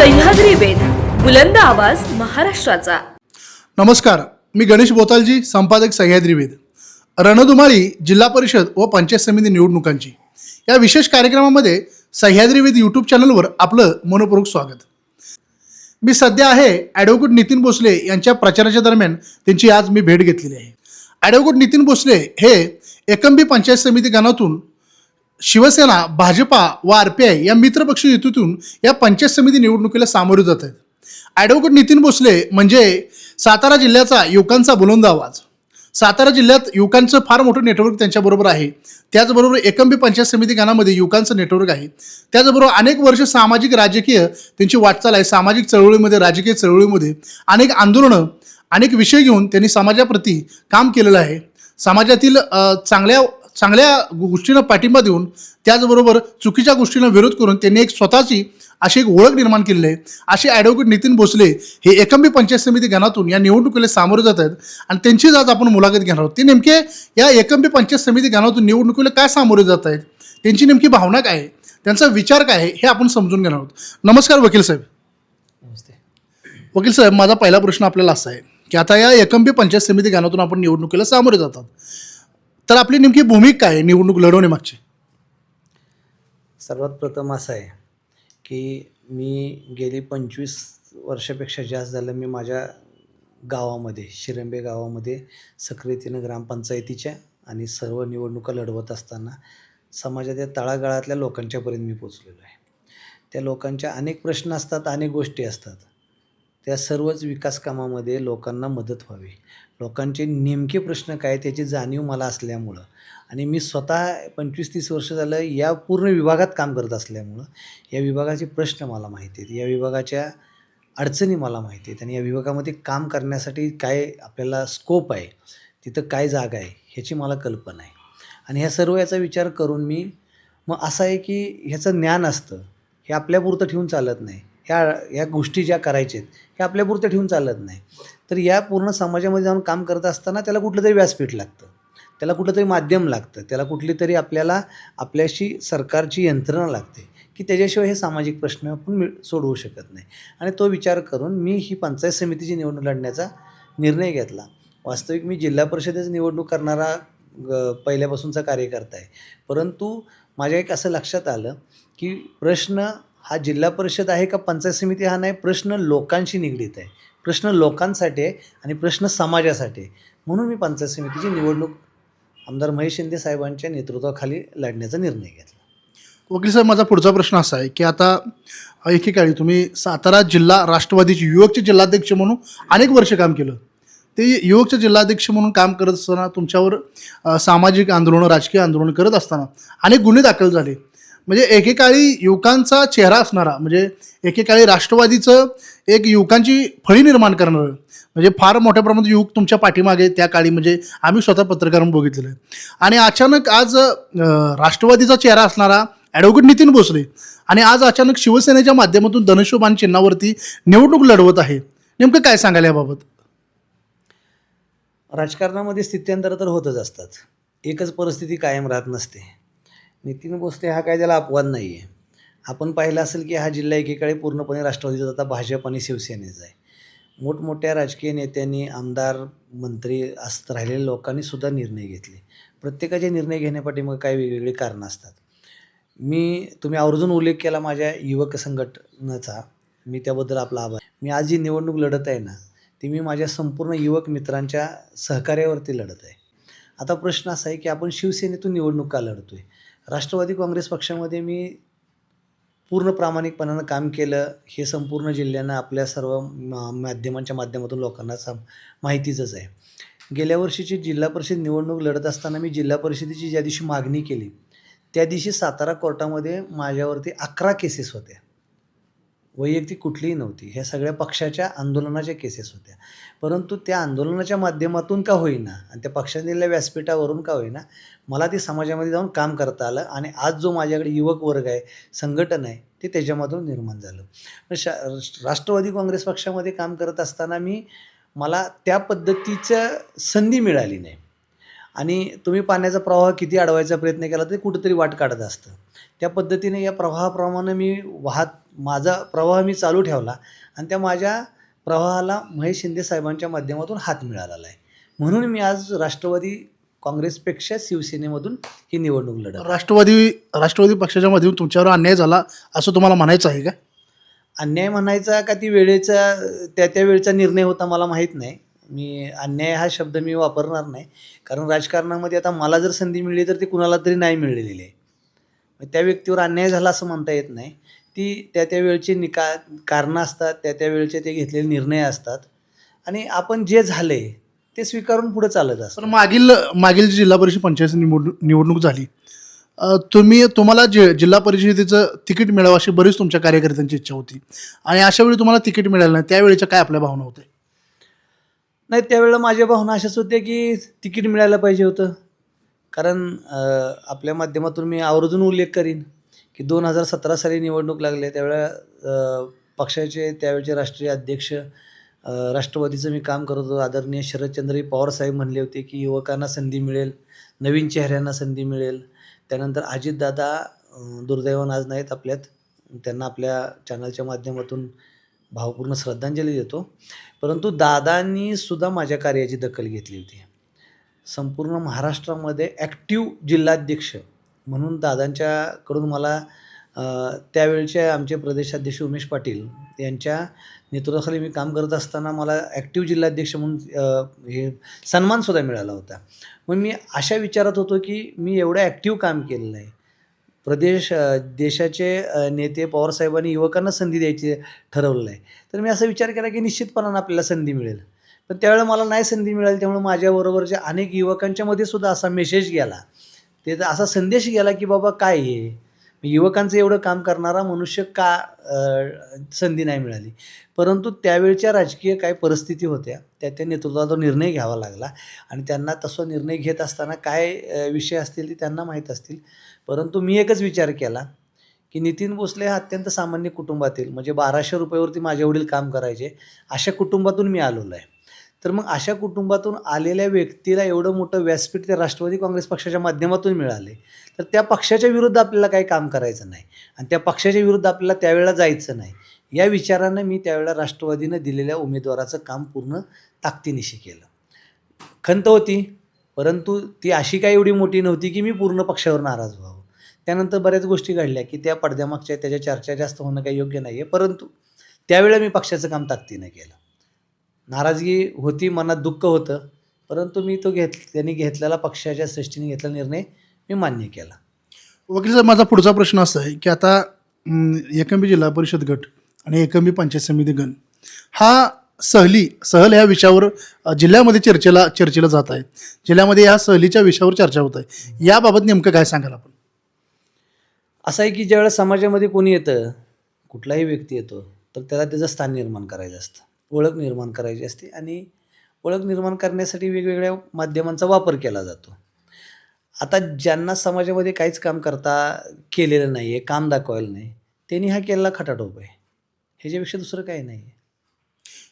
सह्याद्री वेद बुलंद आवाज महाराष्ट्राचा. नमस्कार मी गणेश बोतालजी संपादक सह्याद्री वेद. रणधुमाळी जिल्हा परिषद व पंचायत समिती निवडणुकांची. या विशेष कार्यक्रमामध्ये सह्याद्री वेद यूट्यूब चॅनलवर आपलं मनपूर्वक स्वागत. मी सध्या आहे ॲडव्होकेट नितीन भोसले यांच्या प्रचाराच्या दरम्यान. त्यांची आज मी भेट घेतलेली आहे. ॲडव्होकेट नितीन भोसले हे एकंबी पंचायत समिती गणातून शिवसेना भाजपा व आर पी आय या मित्रपक्ष युतीतून या पंचायत समिती निवडणुकीला सामोरे जात आहेत. ॲडव्होकेट नितीन भोसले म्हणजे सातारा जिल्ह्याचा युवकांचा बुलंद आवाज. सातारा जिल्ह्यात युवकांचं फार मोठं नेटवर्क त्यांच्याबरोबर आहे. त्याचबरोबर एकंबी पंचायत समिती गणामध्ये युवकांचं नेटवर्क आहे. त्याचबरोबर अनेक वर्ष सामाजिक राजकीय त्यांची वाटचाल आहे. सामाजिक चळवळीमध्ये राजकीय चळवळीमध्ये अनेक आंदोलनं अनेक विषय घेऊन त्यांनी समाजाप्रती काम केलेलं आहे. समाजातील चांगल्या चांगल्या गोष्टींना पाठिंबा देऊन त्याचबरोबर चुकीच्या गोष्टींना विरोध करून त्यांनी एक स्वतःची अशी एक ओळख निर्माण केलेली आहे. असे ॲडव्होकेट नितीन भोसले हे एकंबी पंचायत समिती गणातून या निवडणुकीला सामोरे जात आहेत आणि त्यांचीच आज आपण मुलाखत घेणार आहोत. ते नेमके या एकंबी पंचायत समिती गणातून निवडणुकीला काय सामोरे जात आहेत? त्यांची नेमकी भावना काय आहे? त्यांचा विचार काय आहे? हे आपण समजून घेणार आहोत. नमस्कार वकील साहेब. नमस्ते. वकील साहेब माझा पहिला प्रश्न आपल्याला असा आहे की आता या एकंबी पंचायत समिती गणातून आपण निवडणुकीला सामोरे जातात तर आपली नेमकी भूमिका काय आहे निवडणूक लढवण्यामागची? सर्वात प्रथम असं आहे की मी गेली पंचवीस वर्षापेक्षा जास्त झालं मी माझ्या गावामध्ये शिरंबे गावामध्ये सक्रियतेनं ग्रामपंचायतीच्या आणि सर्व निवडणुका लढवत असताना समाजाच्या तळागाळातल्या लोकांच्यापर्यंत मी पोचलेलो आहे. त्या लोकांच्या अनेक प्रश्न असतात अनेक गोष्टी असतात. त्या सर्वच विकास कामामध्ये लोकांना मदत व्हावी. लोकांचे नेमके प्रश्न काय त्याची जाणीव मला असल्यामुळं आणि मी स्वतः पंचवीस तीस वर्ष झालं या पूर्ण विभागात काम करत असल्यामुळं या विभागाचे प्रश्न मला माहिती आहेत. या विभागाच्या अडचणी मला माहिती आहेत आणि या विभागामध्ये काम करण्यासाठी काय आपल्याला स्कोप आहे तिथं काय जागा आहे ह्याची मला कल्पना आहे. आणि ह्या सर्व याचा विचार करून मी मग असं आहे की ह्याचं ज्ञान असतं हे आपल्यापुरतं ठेवून चालत नाही. ह्या ह्या गोष्टी ज्या करायच्या आहेत ह्या आपल्यापुरतं ठेवून चालत नाही. तर या पूर्ण समाजामध्ये जाऊन काम करत असताना त्याला कुठलं तरी व्यासपीठ लागतं. त्याला कुठलं तरी माध्यम लागतं. त्याला कुठली तरी आपल्याला आपल्याशी सरकारची यंत्रणा लागते की त्याच्याशिवाय हे सामाजिक प्रश्न आपण मिळ सोडवू शकत नाही. आणि तो विचार करून मी ही पंचायत समितीची निवडणूक लढण्याचा निर्णय घेतला. वास्तविक मी जिल्हा परिषदेची निवडणूक करणारा ग- पहिल्यापासूनचा कार्यकर्ता आहे. परंतु माझ्या एक असं लक्षात आलं की प्रश्न हा जिल्हा परिषद आहे का पंचायत समिती हा नाही? प्रश्न लोकांशी निगडीत आहे. प्रश्न लोकांसाठी आहे आणि प्रश्न समाजासाठी आहे. म्हणून मी पंचायत समितीची निवडणूक आमदार महेश शिंदे साहेबांच्या नेतृत्वाखाली लढण्याचा निर्णय घेतला. वकील साहेब माझा पुढचा प्रश्न असा आहे की आता एकेकाळी तुम्ही सातारा जिल्हा राष्ट्रवादीचे युवकचे जिल्हाध्यक्ष म्हणून अनेक वर्ष काम केलं. ते युवकचे जिल्हाध्यक्ष म्हणून काम करत असताना तुमच्यावर सामाजिक आंदोलनं राजकीय आंदोलन करत असताना अनेक गुन्हे दाखल झाले. म्हणजे एकेकाळी युवकांचा चेहरा असणारा म्हणजे एकेकाळी राष्ट्रवादीचं एक युवकांची फळी निर्माण करणारं म्हणजे फार मोठ्या प्रमाणात युवक तुमच्या पाठीमागे त्या काळी म्हणजे आम्ही स्वतः पत्रकार म्हणून बघितलेलं आहे. आणि अचानक आज राष्ट्रवादीचा चेहरा असणारा ॲडव्होकेट नितीन भोसले आणि आज अचानक शिवसेनेच्या माध्यमातून धनुष्यबाण चिन्हावरती निवडणूक लढवत आहे. नेमकं काय सांगायला याबाबत? राजकारणामध्ये स्थित्यंतर तर होतच असतात. एकच परिस्थिती कायम राहत नसते. नितीन भोसले हा काय त्याला अपवाद नाही आहे आपण पाहिलं असेल की हा जिल्हा एकेकाळी पूर्णपणे राष्ट्रवादीचा आता भाजप आणि शिवसेनेचा आहे. मोठमोठ्या राजकीय नेत्यांनी आमदार मंत्री असत राहिलेल्या लोकांनी सुद्धा निर्णय घेतले. प्रत्येकाचे निर्णय घेण्यापाठी मग काही वेगवेगळी कारणं असतात. मी तुम्ही आवर्जून उल्लेख केला माझ्या युवक संघटनेचा. मी त्याबद्दल आपला आभार. मी आज जी निवडणूक लढत आहे ना ती मी माझ्या संपूर्ण युवक मित्रांच्या सहकार्यावरती लढत आहे. आता प्रश्न असा आहे की आपण शिवसेनेतून निवडणूक का लढतो आहे राष्ट्रवादी काँग्रेस पक्षामध्ये मी पूर्ण प्रामाणिकपणानं काम केलं. हे संपूर्ण जिल्ह्यानं आपल्या सर्व मा- माध्यमांच्या माध्यमातून लोकांना सम माहितीचंच आहे. गेल्या वर्षीची जिल्हा परिषद निवडणूक लढत असताना मी जिल्हा परिषदेची ज्या दिवशी मागणी केली त्या दिवशी सातारा कोर्टामध्ये माझ्यावरती अकरा केसेस होत्या. वैयक्तिक कुठलीही नव्हती. ह्या सगळ्या पक्षाच्या आंदोलनाच्या केसेस होत्या. परंतु त्या आंदोलनाच्या माध्यमातून का होईना आणि त्या पक्षाने दिलेल्या व्यासपीठावरून का होईना मला ते समाजामध्ये जाऊन काम करता आलं आणि आज जो माझ्याकडे युवक वर्ग आहे संघटन आहे ते त्याच्यामधून निर्माण झालं. तर शा राष्ट्रवादी काँग्रेस पक्षामध्ये काम करत असताना मी मला त्या पद्धतीचं संधी मिळाली नाही. आणि तुम्ही पाण्याचा प्रवाह किती अडवायचा प्रयत्न केला तरी कुठेतरी वाट काढत असतं. त्या पद्धतीने या प्रवाहाप्रमाणे मी वाहत माझा प्रवाह मी चालू ठेवला आणि त्या माझ्या प्रवाहाला महेश शिंदे साहेबांच्या माध्यमातून हात मिळालेला आहे. म्हणून मी आज राष्ट्रवादी काँग्रेसपेक्षा शिवसेनेमधून ही निवडणूक लढत राष्ट्रवादी राष्ट्रवादी पक्षाच्या मधून तुमच्यावर अन्याय झाला असं तुम्हाला म्हणायचं आहे का? अन्याय म्हणायचा का ती वेळेचा त्या त्या वेळचा निर्णय होता मला माहीत नाही. मी अन्याय हा शब्द मी वापरणार नाही. कारण राजकारणामध्ये आता मला जर संधी मिळली तर ती कुणाला तरी नाही मिळलेली आहे. मग त्या व्यक्तीवर अन्याय झाला असं म्हणता येत नाही. ती त्या त्या वेळचे निका कारणं असतात त्या त्या वेळचे ते घेतलेले निर्णय असतात. आणि आपण जे झाले ते स्वीकारून पुढे चालत असतं मागील मागील जी जिल्हा परिषद पंचायत निवडणूक निवडणूक झाली तुम्ही तुम्हाला जे जिल्हा परिषदेचं तिकीट मिळावं अशी बरीच तुमच्या कार्यकर्त्यांची इच्छा होती. आणि अशा वेळी तुम्हाला तिकीट मिळालं नाही त्यावेळेच्या काय आपल्या भावना होत्या? नाही त्यावेळेला माझ्या भावना अशाच होत्या की तिकीट मिळायला पाहिजे होतं. कारण आपल्या माध्यमातून मी आवर्जून उल्लेख करीन की दोन हजार सतरा साली निवडणूक लागले. त्यावेळेला पक्षाचे त्यावेळचे राष्ट्रीय अध्यक्ष राष्ट्रवादीचं मी काम करत होतो. आदरणीय शरदचंद्रजी पवारसाहेब म्हणले होते की युवकांना संधी मिळेल नवीन चेहऱ्यांना संधी मिळेल. त्यानंतर अजितदादा दुर्दैवान दुर्दैवानं आज नाहीत आपल्यात. त्यांना आपल्या चॅनलच्या माध्यमातून भावपूर्ण श्रद्धांजली देतो. परंतु दादांनी सुद्धा माझ्या कार्याची दखल घेतली होती. संपूर्ण महाराष्ट्रामध्ये ॲक्टिव्ह जिल्हाध्यक्ष म्हणून दादांच्याकडून मला त्यावेळचे आमचे प्रदेशाध्यक्ष उमेश पाटील यांच्या नेतृत्वाखाली मी काम करत असताना मला ॲक्टिव्ह जिल्हाध्यक्ष म्हणून हे सन्मानसुद्धा मिळाला होता. मग मी अशा विचारात होतो की मी एवढं ॲक्टिव्ह काम केलेलं आहे प्रदेश देशाचे नेते पवारसाहेबांनी युवकांना संधी द्यायची ठरवलेलं आहे तर मी असा विचार केला की निश्चितपणानं आपल्याला संधी मिळेल. पण त्यावेळेला मला नाही संधी मिळाली त्यामुळे माझ्याबरोबरच्या अनेक युवकांच्यामध्ये सुद्धा असा मेसेज गेला. ते असा संदेश गेला की बाबा काय आहे युवकांचं एवढं काम करणारा मनुष्य का संधी नाही मिळाली? परंतु त्यावेळच्या राजकीय काय परिस्थिती होत्या त्या त्या नेतृत्वाचा निर्णय घ्यावा लागला. आणि त्यांना तसा निर्णय घेत असताना काय विषय असतील ते त्यांना माहीत असतील. परंतु मी एकच विचार केला की नितीन भोसले हा अत्यंत सामान्य कुटुंबातील म्हणजे बाराशे रुपयावरती माझे वडील काम करायचे अशा कुटुंबातून मी आलेलो आहे. तर मग अशा कुटुंबातून आलेल्या व्यक्तीला एवढं मोठं व्यासपीठ त्या राष्ट्रवादी काँग्रेस पक्षाच्या माध्यमातून मिळाले. तर त्या पक्षाच्या विरुद्ध आपल्याला काही काम करायचं नाही. आणि त्या पक्षाच्या विरुद्ध आपल्याला त्यावेळेला जायचं नाही. या विचारानं मी त्यावेळेला राष्ट्रवादीनं दिलेल्या उमेदवाराचं काम पूर्ण ताकदीनिशी केलं. खंत होती परंतु ती अशी काही एवढी मोठी नव्हती की मी पूर्ण पक्षावर नाराज व्हावं. त्यानंतर बऱ्याच गोष्टी घडल्या की त्या पडद्यामागच्या त्याच्या चर्चा जास्त होणं काही योग्य नाही आहे परंतु त्यावेळेला मी पक्षाचं काम ताकदीनं केलं. नाराजगी होती मनात दुःख होतं. परंतु मी तो घेत त्यांनी घेतलेला पक्षाच्या सृष्टीने घेतलेला निर्णय मी मान्य केला. वकील साहेब माझा पुढचा प्रश्न असा आहे की आता एकंबी जिल्हा परिषद गट आणि एकंबी पंचायत समिती गण हा सहली सहल ह्या विषयावर जिल्ह्यामध्ये चर्चेला चर्चेला जात आहे. जिल्ह्यामध्ये या सहलीच्या विषयावर चर्चा होत आहे. याबाबत नेमकं काय सांगाल आपण? असं आहे की ज्यावेळेस समाजामध्ये कोणी येतं कुठलाही व्यक्ती येतो तर त्याला त्याचं स्थान निर्माण करायचं असतं. ओळख निर्माण करायची असते आणि ओळख निर्माण करण्यासाठी वेगवेगळ्या माध्यमांचा वापर केला जातो. आता ज्यांना समाजामध्ये काहीच काम करता केलेलं नाही आहे काम दाखवायला नाही त्यांनी हा केलेला खटाटोप आहे. ह्याच्यापेक्षा दुसरं काही नाही आहे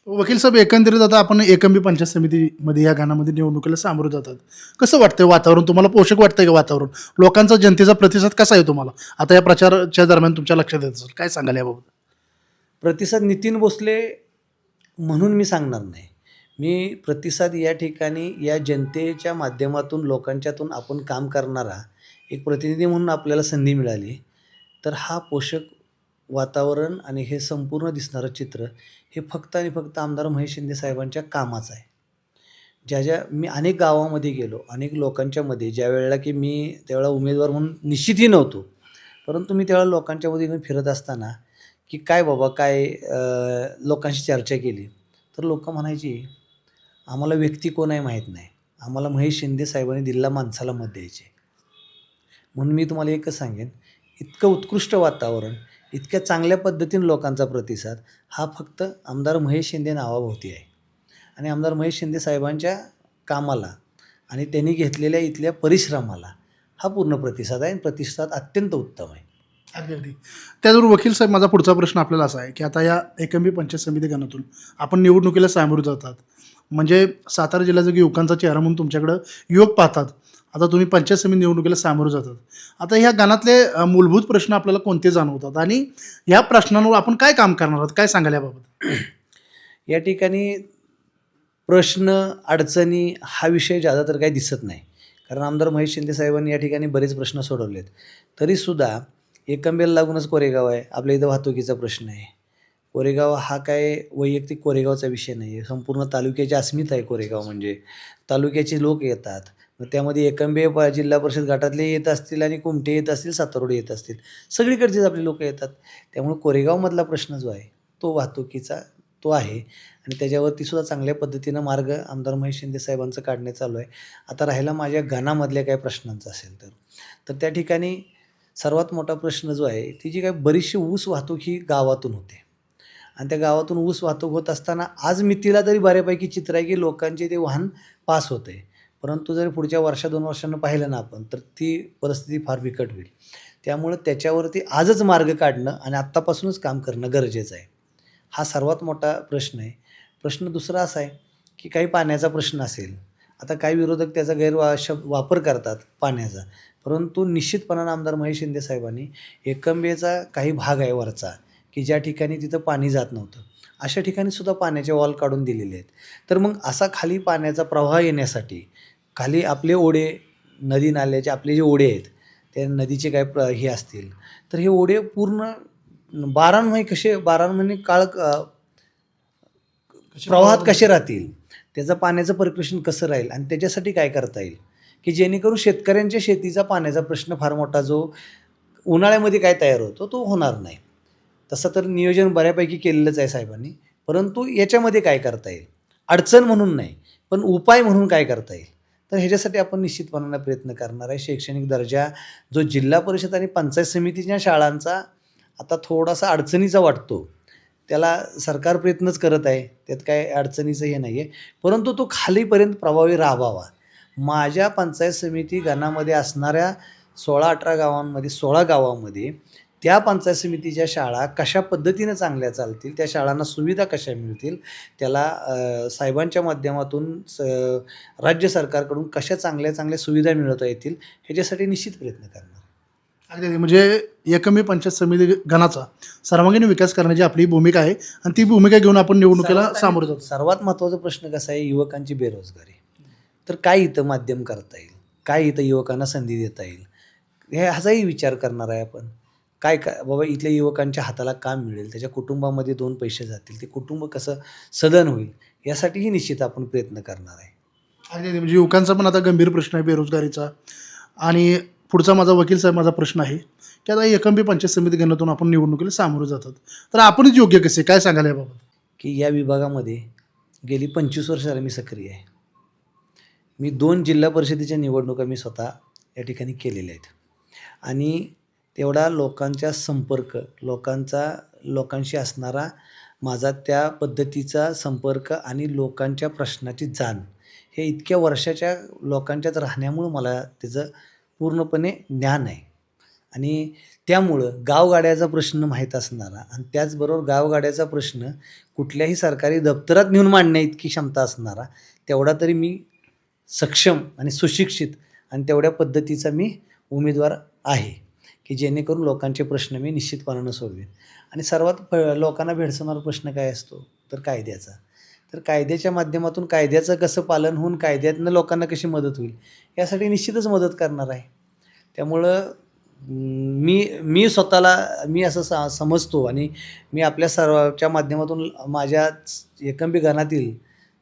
वकील साहेब एकंदरीत आता आपण एकंबी पंचायत समितीमध्ये या गाण्यामध्ये निवडणुकीला सामोरं जातात. कसं वाटतंय वातावरण? तुम्हाला पोषक वाटतंय का वातावरण? लोकांचा जनतेचा प्रतिसाद कसा आहे तुम्हाला? आता या प्रचाराच्या दरम्यान तुमच्या लक्षात येत असेल. काय सांगाल याबाबत? प्रतिसाद नितीन भोसले म्हणून मी सांगणार नाही. मी प्रतिसाद या ठिकाणी या जनतेच्या माध्यमातून लोकांच्यातून आपण काम करणारा एक प्रतिनिधी म्हणून आपल्याला संधी मिळाली. तर हा पोषक वातावरण आणि हे संपूर्ण दिसणारं चित्र हे फक्त आणि फक्त आमदार महेश शिंदे साहेबांच्या कामाचं आहे. ज्या ज्या मी अनेक गावामध्ये गेलो अनेक लोकांच्यामध्ये ज्या वेळेला की मी त्यावेळेला उमेदवार म्हणून निश्चितही नव्हतो. परंतु मी त्यावेळेला लोकांच्यामध्ये घेऊन फिरत असताना की काय बाबा काय लोकांशी चर्चा केली. तर लोक म्हणायची आम्हाला व्यक्ती कोण आहे माहीत नाही. आम्हाला महेश शिंदे साहेबांनी दिलेल्या माणसाला मत द्यायचे. म्हणून मी तुम्हाला एकच सांगेन इतकं उत्कृष्ट वातावरण इतक्या चांगल्या पद्धतीने लोकांचा प्रतिसाद हा फक्त आमदार महेश शिंदे नावाभोवती आहे. आणि आमदार महेश शिंदे साहेबांच्या कामाला आणि त्यांनी घेतलेल्या इथल्या परिश्रमाला हा पूर्ण प्रतिसाद आहे आणि प्रतिसाद अत्यंत उत्तम आहे. अगदी अगदी. त्याचबरोबर वकील साहेब माझा पुढचा प्रश्न आपल्याला असा आहे की आता या एकंबी पंचायत समिती गणातून आपण निवडणुकीला सामोरं जातात म्हणजे सातारा जिल्ह्याचा युवकांचा चेहरा म्हणून तुमच्याकडं युवक पाहतात आता तुम्ही पंचायत समिती निवडणुकीला सामोरं जातात आता ह्या गाणातले मूलभूत प्रश्न आपल्याला कोणते जाणवतात आणि ह्या प्रश्नांवर आपण काय काम करणार आहोत? काय सांगाल याबाबत? या ठिकाणी प्रश्न अडचणी हा विषय ज्यादा तर काही दिसत नाही. कारण आमदार महेश शिंदे साहेबांनी या ठिकाणी बरेच प्रश्न सोडवलेत. तरीसुद्धा एकंबेला लागूनच कोरेगाव आहे. आपल्या इथं वाहतुकीचा प्रश्न आहे. कोरेगाव हा काय वैयक्तिक कोरेगावचा विषय नाही आहे. संपूर्ण तालुक्याची अस्मिता आहे कोरेगाव म्हणजे. तालुक्याचे लोक येतात. मग त्यामध्ये एकंबे प- जिल्हा परिषद गटातले येत असतील आणि कुमटे येत असतील सातारोडे येत असतील. सगळीकडचेच आपले लोक येतात. त्यामुळे कोरेगावमधला प्रश्न जो आहे तो वाहतुकीचा तो आहे. आणि त्याच्यावरती सुद्धा चांगल्या पद्धतीनं मार्ग आमदार महेश शिंदे साहेबांचं काढणे चालू आहे. आता राहिला माझ्या गाणामधल्या काही प्रश्नांचा असेल तर. तर त्या ठिकाणी सर्वात मोठा प्रश्न जो आहे ती जी काय बरीचशी ऊस वाहतूक ही गावातून होते. आणि त्या गावातून ऊस वाहतूक होत असताना आज मितीला तरी बऱ्यापैकी चित्र आहे की लोकांचे ते वाहन पास होते. परंतु जर पुढच्या वर्षा दोन वर्षांना पाहिलं ना आपण तर ती परिस्थिती फार बिकट होईल. त्यामुळं त्याच्यावरती आजच मार्ग काढणं आणि आत्तापासूनच काम करणं गरजेचं आहे. हा सर्वात मोठा प्रश्न आहे. प्रश्न दुसरा असा आहे की काही पाण्याचा प्रश्न असेल आता काही विरोधक त्याचा गैरवा शब वापर करतात पाण्याचा. परंतु निश्चितपणानं आमदार महेश शिंदे साहेबांनी एकंबेचा काही भाग आहे वरचा की ज्या ठिकाणी तिथं पाणी जात नव्हतं. अशा ठिकाणी सुद्धा पाण्याचे वॉल काढून दिलेले आहेत. तर मग असा खाली पाण्याचा प्रवाह येण्यासाठी खाली आपले ओढे नदी नाल्याचे आपले जे ओढे आहेत त्या नदीचे काय प्र हे असतील तर हे ओढे पूर्ण बारा महिने कसे बारा महिने काळ प्रवाहात कसे राहतील? त्याचं पाण्याचं परिकृषण कसं राहील? आणि त्याच्यासाठी काय करता येईल? की जेणेकरून शेतकऱ्यांच्या शेतीचा पाण्याचा प्रश्न फार मोठा जो उन्हाळ्यामध्ये काय तयार होतो तो होणार नाही. तसं तर नियोजन बऱ्यापैकी केलेलंच आहे साहेबांनी. परंतु याच्यामध्ये काय करता येईल? अडचण म्हणून नाही पण उपाय म्हणून काय करता येईल? तर ह्याच्यासाठी आपण निश्चितपणानं प्रयत्न करणार आहे. शैक्षणिक दर्जा जो जिल्हा परिषद आणि पंचायत समितीच्या शाळांचा आता थोडासा अडचणीचा वाटतो त्याला सरकार प्रयत्नच करत आहे. त्यात काय अडचणीचं हे नाही आहे परंतु तो खालीपर्यंत प्रभावी राबवावा माझ्या पंचायत समिती गणामध्ये असणाऱ्या सोळा अठरा गावांमध्ये सोळा गावामध्ये त्या पंचायत समितीच्या शाळा कशा पद्धतीनं चांगल्या चालतील त्या शाळांना सुविधा कशा मिळतील त्याला साहेबांच्या माध्यमातून स राज्य सरकारकडून कशा चांगल्या चांगल्या सुविधा मिळवता येतील ह्याच्यासाठी निश्चित प्रयत्न करणार. अगदी. म्हणजे एकमेव पंचायत समिती गणाचा सर्वांगीण विकास करण्याची आपली भूमिका आहे आणि ती भूमिका घेऊन आपण निवडणुकीला सामोरं जातो. सर्वात महत्त्वाचा प्रश्न कसा आहे? युवकांची बेरोजगारी. तर काय इथं माध्यम करता येईल? काय इथं युवकांना संधी देता येईल? हे ह्याचाही विचार करणार आहे आपण. काय काय बाबा इथल्या युवकांच्या हाताला काम मिळेल त्याच्या कुटुंबामध्ये दोन पैसे जातील ते कुटुंब कसं सदन होईल यासाठीही निश्चित आपण प्रयत्न करणार आहे. अगदी. म्हणजे युवकांचा पण आता गंभीर प्रश्न आहे बेरोजगारीचा. आणि पुढचा माझा वकील साहेब माझा प्रश्न आहे की आता एकंबी पंचायत समिती गणातून आपण निवडणुकीला सामोरं जातात. तर आपणच योग्य कसे? काय सांगाल याबाबत? की या विभागामध्ये गेली पंचवीस वर्षाला मी सक्रिय आहे. मी दोन जिल्हा परिषदेच्या निवडणुका मी स्वतः या ठिकाणी केलेल्या आहेत. आणि तेवढा लोकांचा संपर्क लोकांचा लोकांशी असणारा माझा त्या पद्धतीचा संपर्क आणि लोकांच्या प्रश्नाची जाण हे इतक्या वर्षाच्या लोकांच्यात राहण्यामुळं मला त्याचं पूर्णपणे ज्ञान आहे. आणि त्यामुळं गावगाड्याचा प्रश्न माहीत असणारा आणि त्याचबरोबर गावगाड्याचा प्रश्न कुठल्याही सरकारी दप्तरात नेऊन मांडण्या इतकी क्षमता असणारा तेवढा तरी मी सक्षम आणि सुशिक्षित आणि तेवढ्या पद्धतीचा मी उमेदवार आहे की जेणेकरून लोकांचे प्रश्न मी निश्चितपणानं सोडवेन. आणि सर्वात प लोकांना भेडसवणारा प्रश्न काय असतो? तर कायद्याचा. तर कायद्याच्या माध्यमातून कायद्याचं कसं पालन होऊन कायद्यातनं लोकांना कशी मदत होईल यासाठी निश्चितच मदत करणार आहे. त्यामुळं मी मी स्वतःला मी असं सा समजतो आणि मी आपल्या सर्वच्या माध्यमातून माझ्या एकंबी गणातील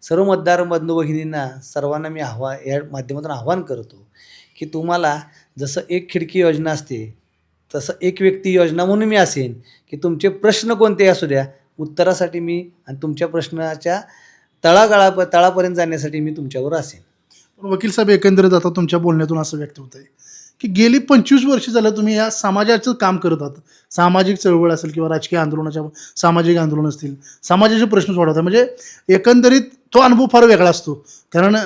सर्व मतदार बंधू भगिनींना सर्वांना मी आव्हा या माध्यमातून आव्हान करतो की तुम्हाला जसं एक खिडकी योजना असते तसं एक व्यक्ती योजना म्हणून मी असेन की तुमचे प्रश्न कोणते असू द्या उत्तरासाठी मी आणि तुमच्या प्रश्नाच्या तळागाळा तळापर्यंत जाण्यासाठी मी तुमच्यावर असेन. पण वकील साहेब एकंदरीत आता तुमच्या बोलण्यातून असं व्यक्त होत आहे की गेली पंचवीस वर्ष झालं तुम्ही या समाजाचं काम करत आहात. सामाजिक चळवळ असेल किंवा राजकीय आंदोलनाच्या सामाजिक आंदोलन असतील समाजाचे प्रश्न सोडवतात म्हणजे एकंदरीत तो अनुभव फार वेगळा असतो. कारण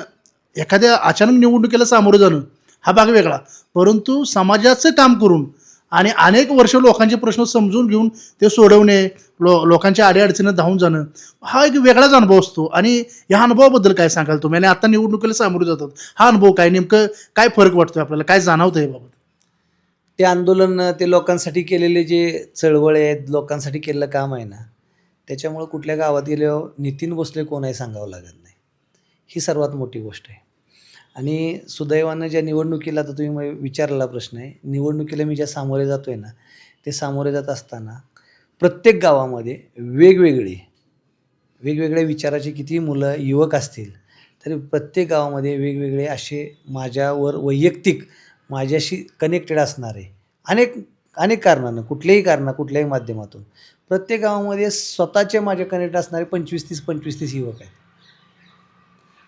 एखाद्या अचानक निवडणुकीला सामोरं जाणं हा भाग वेगळा. परंतु समाजाचं काम करून आणि अनेक वर्ष लोकांचे प्रश्न समजून घेऊन ते सोडवणे लो लोकांच्या अडीअडचणीत धावून जाणं हा एक वेगळाच अनुभव असतो. आणि ह्या अनुभवाबद्दल काय सांगाल तुम्ही? आणि आता निवडणुकीला सामोरे जातात. हा अनुभव काय? नेमकं काय फरक वाटतोय आपल्याला? काय जाणवतं आहे बाबत? ते आंदोलन ते लोकांसाठी केलेले जे चळवळ आहेत लोकांसाठी केलेलं काम आहे ना त्याच्यामुळं कुठल्या गावात गेल्यावर नितीन भोसले कोण आहे सांगावं लागत नाही. ही सर्वात मोठी गोष्ट आहे. आणि सुदैवानं ज्या निवडणुकीला आता तुम्ही मग विचारलेला प्रश्न आहे निवडणुकीला मी ज्या सामोरे जातो आहे ना ते सामोरे जात असताना प्रत्येक गावामध्ये वेगवेगळे वेगवेगळ्या विचाराचे किती मुलं युवक असतील तरी प्रत्येक गावामध्ये वेगवेगळे असे माझ्यावर वैयक्तिक माझ्याशी कनेक्टेड असणारे अनेक अनेक कारणानं कुठल्याही कारणा कुठल्याही माध्यमातून प्रत्येक गावामध्ये स्वतःचे माझे कनेक्ट असणारे पंचवीस तीस पंचवीस तीस युवक आहेत.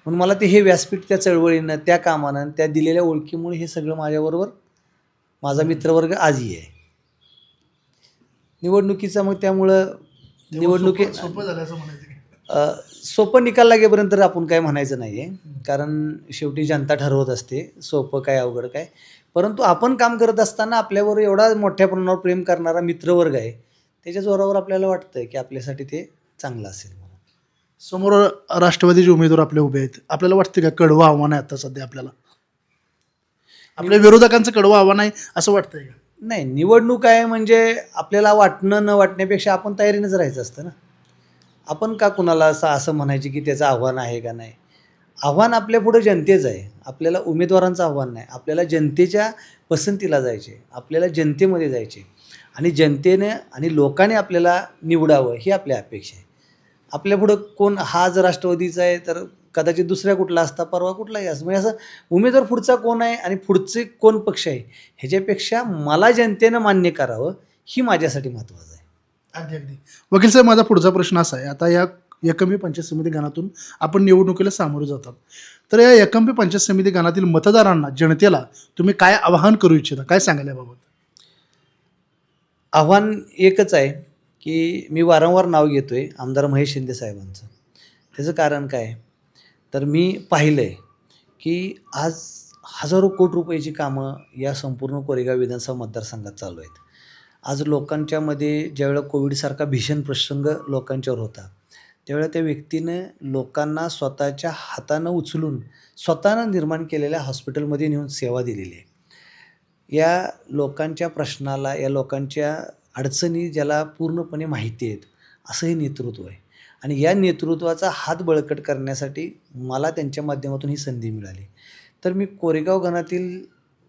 म्हणून मला ते हे व्यासपीठ त्या चळवळीनं त्या कामानं त्या दिलेल्या ओळखीमुळे हे सगळं माझ्याबरोबर माझा मित्रवर्ग आजही आहे. निवडणुकीचं मग त्यामुळं निवडणुकी सोपं झालं असं म्हणायचं की. अ, सोपं निकाल लागेपर्यंत तर आपण काय म्हणायचं नाही आहे कारण शेवटी जनता ठरवत असते सोपं काय अवघड काय. परंतु आपण काम करत असताना आपल्यावर एवढा मोठ्या प्रमाणावर प्रेम करणारा मित्रवर्ग आहे त्याच्या जोरावर आपल्याला वाटतं की आपल्यासाठी ते चांगलं असेल. समोर राष्ट्रवादीचे उमेदवार आपले उभे आहेत आपल्याला वाटतं का कडवं आव्हान आहे आता सध्या आपल्याला? आपल्या विरोधकांचं कडवं आव्हान आहे असं वाटतंय का? नाही निवडणूक आहे म्हणजे आपल्याला वाटणं न वाटण्यापेक्षा आपण तयारीनेच राहायचं असतं ना. आपण का कुणाला असं असं म्हणायचे की त्याचं आव्हान आहे का नाही? आव्हान आपल्या पुढं जनतेचं आहे. आपल्याला उमेदवारांचं आव्हान नाही. आपल्याला जनतेच्या पसंतीला जायचे आपल्याला जनतेमध्ये जायचे आणि जनतेने आणि लोकांनी आपल्याला निवडावं ही आपली अपेक्षा आहे. आपल्या पुढं कोण हा जर राष्ट्रवादीचा आहे तर कदाचित दुसऱ्या कुठला असता परवा कुठलाही असं म्हणजे असं उमेदवार पुढचा कोण आहे आणि पुढचे कोण पक्ष आहे ह्याच्यापेक्षा मला जनतेनं मान्य करावं ही माझ्यासाठी महत्त्वाचं आहे. अगदी अगदी. वकील साहेब माझा पुढचा प्रश्न असा आहे. आता या एकंबी पंचायत समिती गणातून आपण निवडणुकीला सामोरे जातात. तर या एकंबी पंचायत समिती गणातील मतदारांना जनतेला तुम्ही काय आवाहन करू इच्छिता? काय सांगाल याबाबत? आव्हान एकच आहे. की मी वारंवार नाव घेतो आहे आमदार महेश शिंदे साहेबांचं. त्याचं कारण काय? तर मी पाहिलं आहे की आज हजारो कोटी रुपयाची कामं या संपूर्ण कोरेगाव विधानसभा मतदारसंघात चालू आहेत. आज लोकांच्यामध्ये ज्यावेळेला कोविडसारखा भीषण प्रसंग लोकांच्यावर होता त्यावेळेला त्या व्यक्तीनं लोकांना स्वतःच्या हातानं उचलून स्वतःनं निर्माण केलेल्या हॉस्पिटलमध्ये नेऊन सेवा दिलेली आहे. या लोकांच्या प्रश्नाला या लोकांच्या अडचणी ज्याला पूर्णपणे माहिती आहेत असं हे नेतृत्व आहे. आणि या नेतृत्वाचा हात बळकट करण्यासाठी मला त्यांच्या माध्यमातून ही संधी मिळाली. तर मी कोरेगाव गणातील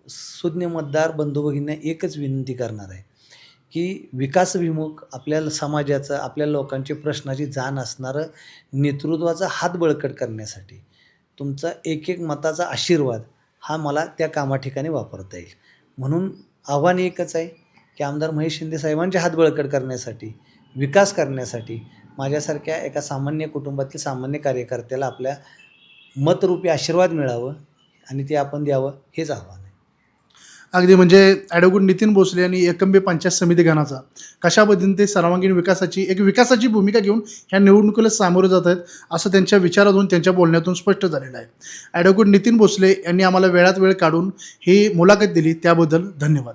सुज्ञ मतदार बंधू भगिनींना एकच विनंती करणार आहे की विकासभिमुख आपल्या समाजाचं आपल्या लोकांची प्रश्नाची जाण असणारं नेतृत्वाचा हात बळकट करण्यासाठी तुमचा एक एक मताचा आशीर्वाद हा मला त्या कामा ठिकाणी वापरता येईल. म्हणून आव्हान एकच आहे की आमदार महेश शिंदे साहेबांचे हात बळकट करण्यासाठी विकास करण्यासाठी माझ्यासारख्या एका सामान्य कुटुंबातील सामान्य कार्यकर्त्याला आपल्या मतरूपी आशीर्वाद मिळावं आणि ते आपण द्यावं हेच आव्हान आहे. अगदी म्हणजे ॲडव्होकेट नितीन भोसले यांनी एकंबे पंचायत समिती गणाचा कशा पद्धतीने ते सर्वांगीण विकासाची एक विकासाची भूमिका घेऊन ह्या निवडणुकीला सामोरे जात आहेत असं त्यांच्या विचारातून त्यांच्या बोलण्यातून स्पष्ट झालेलं आहे. ॲडव्होकेट नितीन भोसले यांनी आम्हाला वेळात वेळ काढून ही मुलाखत दिली त्याबद्दल धन्यवाद.